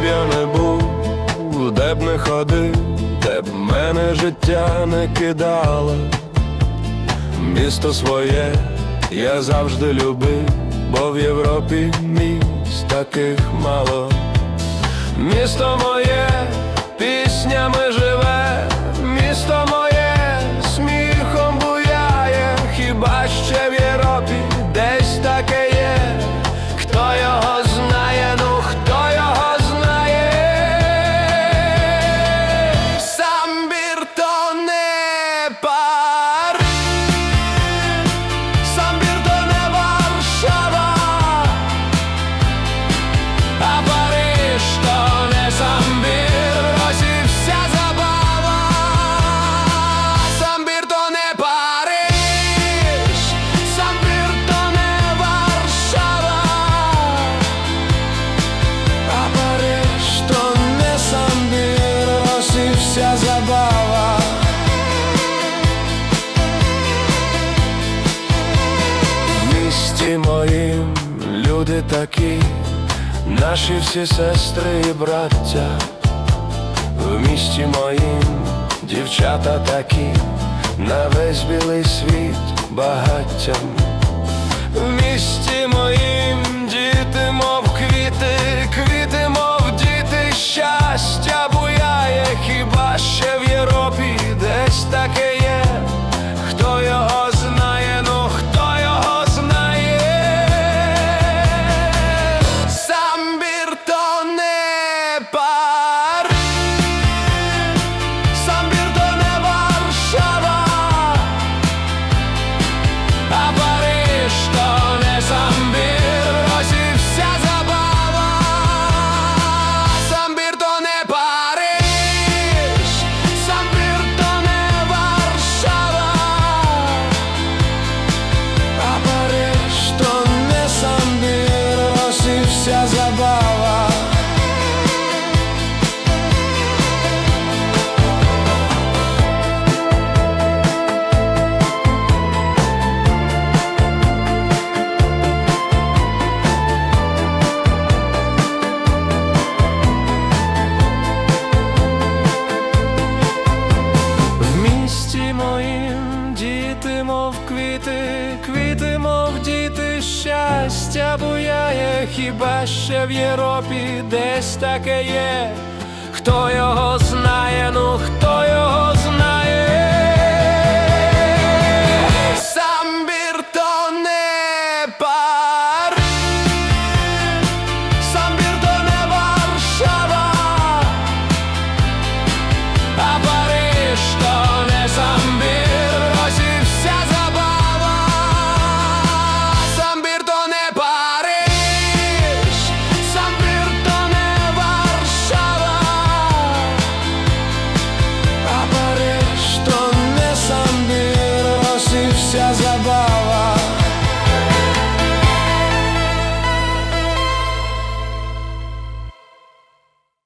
б я не був, де б не ходив, де б мене життя не кидало. Місто своє я завжди любив, бо в Європі міст таких мало. Місто моє піснями місті моїм люди такі, наші всі сестри і браття, в місті моїм дівчата такі, на весь білий світ багаттям. Вся забава. Мов квіти, квіти, мов діти, щастя хіба ще в Європі десь таке є, хто його знає, ну хто